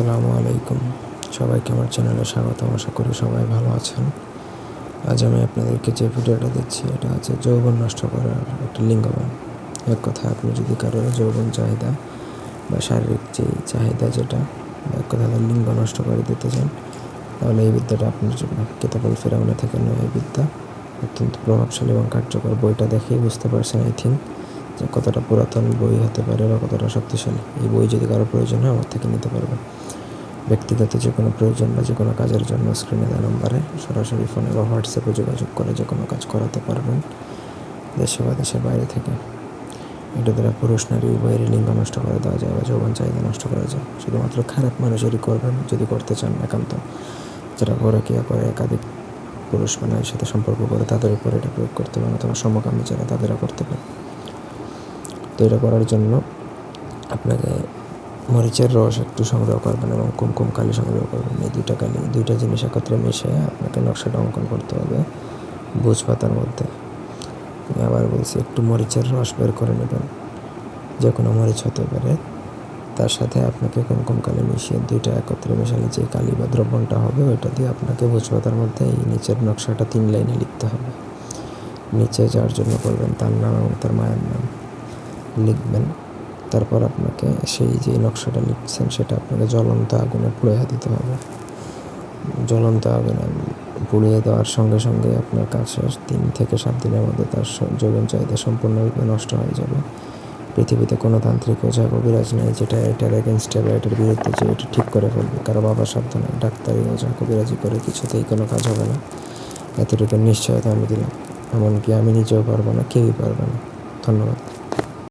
আসসালামু আলাইকুম। সবাইকে আমার চ্যানেলে স্বাগত আশা করি সবাই ভালো আছেন। আজ আমি আপনাদেরকে যে ভিডিওটা দিচ্ছি, এটা হচ্ছে যৌবন নষ্ট করার একটা লিঙ্গবান। এক কথা, আপনি যদি কারোর যৌবন চাহিদা বা শারীরিক যে চাহিদা যেটা এক কথা লিঙ্গ নষ্ট করে দিতে চান, তাহলে এই বিদ্যাটা আপনার জন্য কেতাবল ফেরাউনে থেকে নয় এই বিদ্যা। অত্যন্ত প্রভাবশালী এবং কার্যকর বইটা দেখেই বুঝতে পারছেন, আই থিঙ্ক। যে কতটা পুরাতন বই হতে পারে বা কতটা শক্তিশালী? এই বই যদি কারও প্রয়োজন হয়, আমার থেকে নিতে পারবেন ব্যক্তিগত যে কোনো প্রয়োজন বা যে কোনো কাজের জন্য স্ক্রিনে দেওয়া নম্বরে সরাসরি ফোনে বা হোয়াটসঅ্যাপে যোগাযোগ করে যে কোনো কাজ করাতে পারবেন দেশে বা দেশের বাইরে থেকে। এটা দ্বারা পুরুষ, নারী উভয়েরই লিঙ্গ নষ্ট করে দেওয়া যায় বা যৌবন চাহিদা নষ্ট করা যায়। শুধুমাত্র খারাপ মানুষেরই করবেন যদি করতে চান একান্ত। যারা পরকিয়া করে একাধিক পুরুষ বা নারীর সাথে সম্পর্ক করে, তাদের উপর এটা প্রয়োগ করতে পারেন অথবা সমকামী যারা, তাদেরও করতে পারে তো এটা করার জন্য আপনাকে মরিচের রস একটু সংগ্রহ করবেন এবং কুমকুম কালি সংগ্রহ করবেন। এই দুইটা কালি, দুইটা জিনিস একত্রে মিশিয়ে আপনাকে নকশাটা অঙ্কন করতে হবে বুঝ পাতার মধ্যে। আমি আবার বলছি, একটু মরিচের রস বের করে নেবেন। যে কোনো মরিচ হতে পারে। তার সাথে আপনাকে কুমকুম কালি মিশিয়ে দুইটা একত্রে মেশালে যে কালি বা দ্রবণটা হবে, ওইটা দিয়ে আপনাকে ভোজ পাতার মধ্যে এই নিচের নকশাটা তিন লাইনে লিখতে হবে। নিচে যার জন্য করবেন তার নাম এবং তার মায়ের নাম। লিখবেন। তারপর আপনাকে সেই যে নকশাটা লিখছেন, সেটা আপনাকে জ্বলন্ত আগুনে পুড়িয়ে দিতে হবে। জ্বলন্ত আগুনে পুড়িয়ে দেওয়ার সঙ্গে সঙ্গে আপনার কাজ শেষ। তিন থেকে সাত দিনের মধ্যে তার যৌবন চাহিদা সম্পূর্ণরূপে নষ্ট হয়ে যাবে। পৃথিবীতে কোনো তান্ত্রিক ওঝা কবিরাজ নেই যেটা এটার এগেনস্টে বা এটার বিরুদ্ধে যে এটা ঠিক করে ফেলবে। কারও বাবা সাবধানে ডাক্তারি ওঝা কবিরাজি করে কিছুতেই কোনো কাজ হবে না। এতটুকু নিশ্চয়তা আমি দিলাম। এমনকি আমি নিজেও পারব না, কেউই পারবে না। ধন্যবাদ।